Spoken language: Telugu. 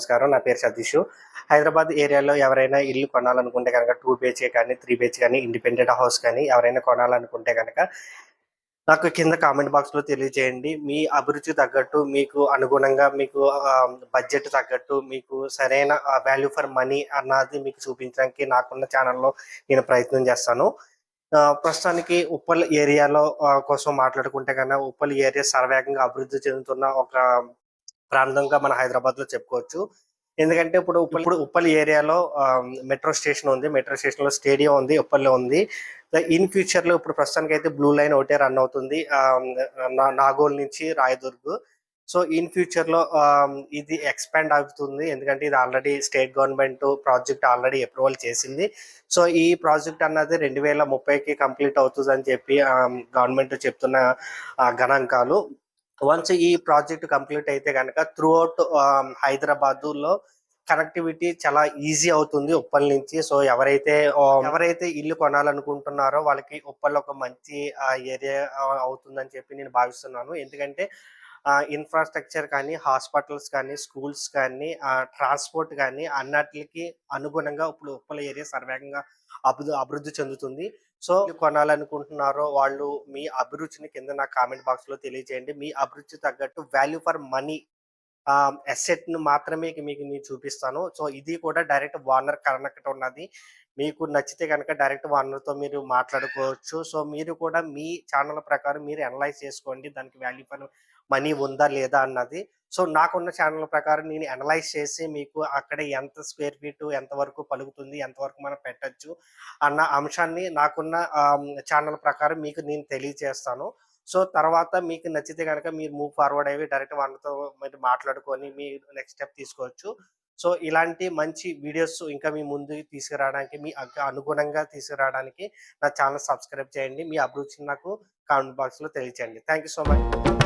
నమస్కారం. నా పేరు సతీష్. హైదరాబాద్ ఏరియాలో ఎవరైనా ఇల్లు కొనాలనుకుంటే కనుక టూ బిహెచ్కే కానీ త్రీ బిహెచ్ కానీ ఇండిపెండెంట్ హౌస్ కానీ ఎవరైనా కొనాలనుకుంటే కనుక నాకు కింద కామెంట్ బాక్స్లో తెలియజేయండి. మీ అభిరుచి తగ్గట్టు మీకు అనుగుణంగా మీకు బడ్జెట్ తగ్గట్టు మీకు సరైన వాల్యూ ఫర్ మనీ అన్నది మీకు చూపించడానికి నాకున్న ఛానల్లో నేను ప్రయత్నం చేస్తాను. ప్రస్తుతానికి ఉప్పల్ ఏరియాలో కోసం మాట్లాడుకుంటే కన్నా ఉప్పల్ ఏరియా సర్వేగంగా అభివృద్ధి చెందుతున్న ఒక ప్రాంతంగా మన హైదరాబాద్లో చెప్పుకోవచ్చు. ఎందుకంటే ఇప్పుడు ఉప్పల్ ఇప్పుడు ఉప్పల్ ఏరియాలో మెట్రో స్టేషన్ ఉంది. మెట్రో స్టేషన్లో స్టేడియం ఉంది ఉప్పల్లో ఉంది. ఇన్ ఫ్యూచర్లో ఇప్పుడు ప్రస్తుతానికి అయితే బ్లూ లైన్ ఒకటే రన్ అవుతుంది. నా- నాగోల్ నుంచి రాయదుర్గ్. సో ఇన్ ఫ్యూచర్లో ఇది ఎక్స్పాండ్ అవుతుంది. ఎందుకంటే ఇది already state government project already approval చేసింది. సో ఈ ప్రాజెక్ట్ అన్నది రెండు వేల ముప్పైకి కంప్లీట్ అవుతుంది అని చెప్పి గవర్నమెంట్ చెప్తున్న గణాంకాలు. వన్స్ ఈ ప్రాజెక్ట్ కంప్లీట్ అయితే కనుక త్రూ అవుట్ హైదరాబాద్లో కనెక్టివిటీ చాలా ఈజీ అవుతుంది ఉప్పల్ నుంచి. సో ఎవరైతే um, ఎవరైతే ఇల్లు కొనాలనుకుంటున్నారో వాళ్ళకి ఉప్పల్ ఒక మంచి ఏరియా అవుతుందని చెప్పి నేను భావిస్తున్నాను. ఎందుకంటే ఇన్ఫ్రాస్ట్రక్చర్ కానీ హాస్పిటల్స్ కానీ స్కూల్స్ కానీ ట్రాన్స్పోర్ట్ కానీ అన్నిటికి అనుగుణంగా ఇప్పుడు ఉప్పల ఏరియా సర్వేగంగా అభివృద్ధి అభివృద్ధి చెందుతుంది. సో కొనాలనుకుంటున్నారో వాళ్ళు మీ అభిరుచిని కింద నా కామెంట్ బాక్స్లో తెలియజేయండి. మీ అభిరుచి తగ్గట్టు వాల్యూ ఫర్ మనీ అసెట్ను మాత్రమే మీకు నేను చూపిస్తాను. సో ఇది కూడా డైరెక్ట్ వార్నర్ కనెక్ట్ ఉన్నది. మీకు నచ్చితే కనుక డైరెక్ట్ వార్నర్తో మీరు మాట్లాడుకోవచ్చు. సో మీరు కూడా మీ ఛానల్ ప్రకారం మీరు అనలైజ్ చేసుకోండి. దానికి వాల్యూ ఫర్ మనీ ఉందా లేదా అన్నది. సో నాకున్న ఛానల్ ప్రకారం నేను అనలైజ్ చేసి మీకు అక్కడ ఎంత స్క్వేర్ ఫీట్ ఎంతవరకు పలుకుతుంది ఎంతవరకు మనం పెట్టొచ్చు అన్న అంశాన్ని నాకున్న ఛానల్ ప్రకారం మీకు నేను తెలియజేస్తాను. సో తర్వాత మీకు నచ్చితే కనుక మీరు మూవ్ ఫార్వర్డ్ అయ్యి డైరెక్ట్ వాళ్ళతో మీరు మాట్లాడుకొని మీ నెక్స్ట్ స్టెప్ తీసుకోవచ్చు. సో ఇలాంటి మంచి వీడియోస్ ఇంకా మీ ముందు తీసుకురావడానికి మీ అనుగుణంగా తీసుకురావడానికి నా ఛానల్ సబ్స్క్రైబ్ చేయండి. మీ అభిరుచిని నాకు కామెంట్ బాక్స్లో తెలియచేయండి. Thank you so much